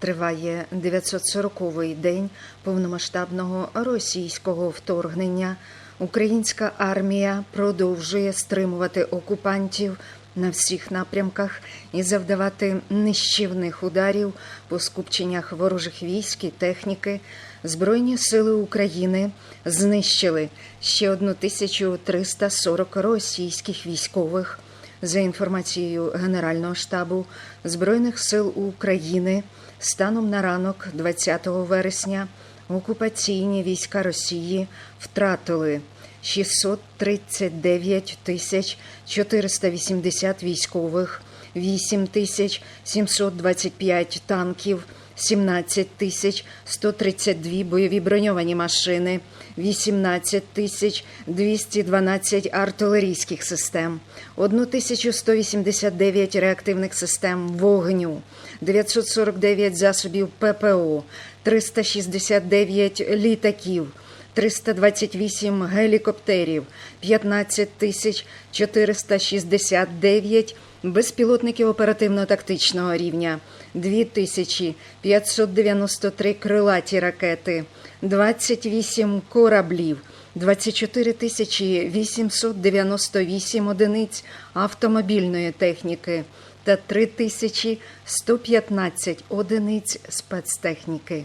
Триває 940-й день повномасштабного російського вторгнення. Українська армія продовжує стримувати окупантів на всіх напрямках і завдавати нищівних ударів по скупченнях ворожих військ і техніки. Збройні сили України знищили ще 1340 російських військових. За інформацією Генерального штабу Збройних сил України, станом на ранок 20 вересня окупаційні війська Росії втратили 639 тисяч 480 військових, 8 тисяч 725 танків, 17 тисяч 132 бойові броньовані машини, 18 тисяч 212 артилерійських систем, 1189 реактивних систем вогню, 949 засобів ППО, 369 літаків, 328 гелікоптерів, 15 тисяч 469 безпілотників оперативно-тактичного рівня, 2593 крилаті ракети, 28 кораблів, 24 тисячі 898 одиниць автомобільної техніки та 3115 одиниць спецтехніки.